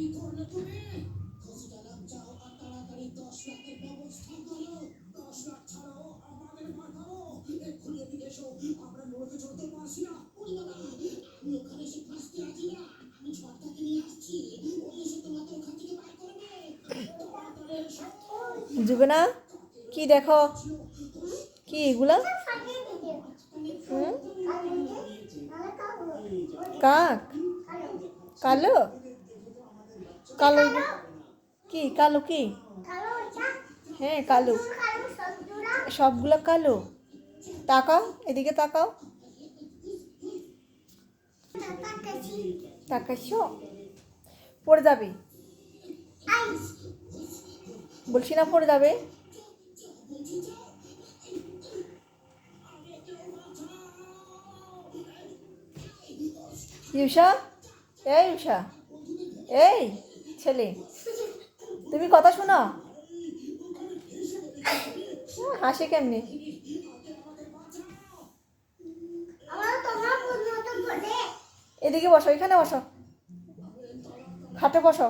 কি জুবেনা কি দেখো? কি এগুলা? কাক? কালো? কালো কি কালো কি? হ্যাঁ কালো। সবগুলো কালো। তাকাও, এদিকে তাকাও। তাকাইছো? পড়ে যাবে। বলছি না পড়ে যাবে। ইউষা এই ইউষা এই। ছেলে। তুমি কথা শোনো। হাসি কেমনি? এদিকে বসো এখানে বসো। খাটে বসো।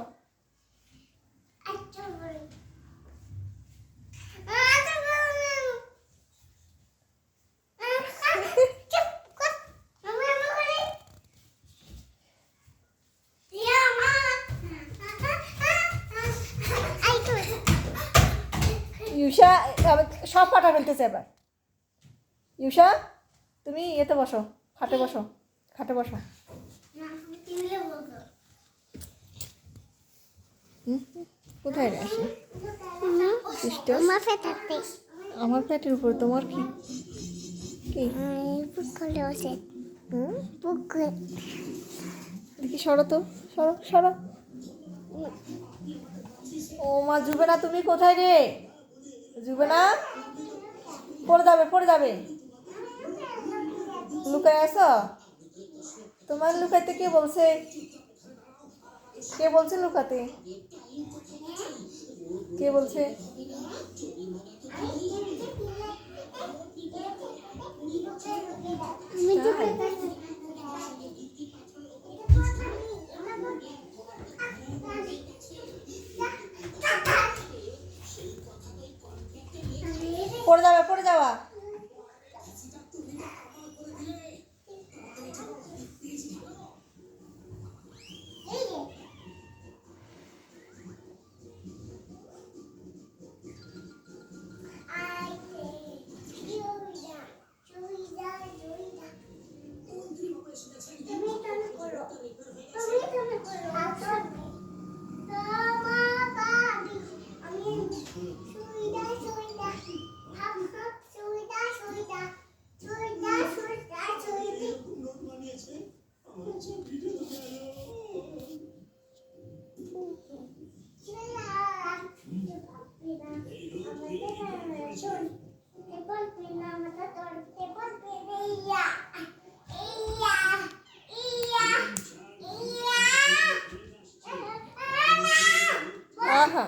আবার সব ফাটা ফেলতেছে এবার। ইউষা তুমি এতে বসো খাটে বসো খাটে বসো। কোথায় আসে? আমার পেটের উপর তোমার কি? কি? দেখি সরো তো? সরো সরো। ও মা জুবে না তুমি কোথায় রে? জুবে না পড়ে যাবে পড়ে যাবে। লুকায় আসো তোমার লুকাইতে কে বলছে? কে বলছে লুকাতে? কে বলছে? পড়ে যাবে পড়ে যাওয়া আহা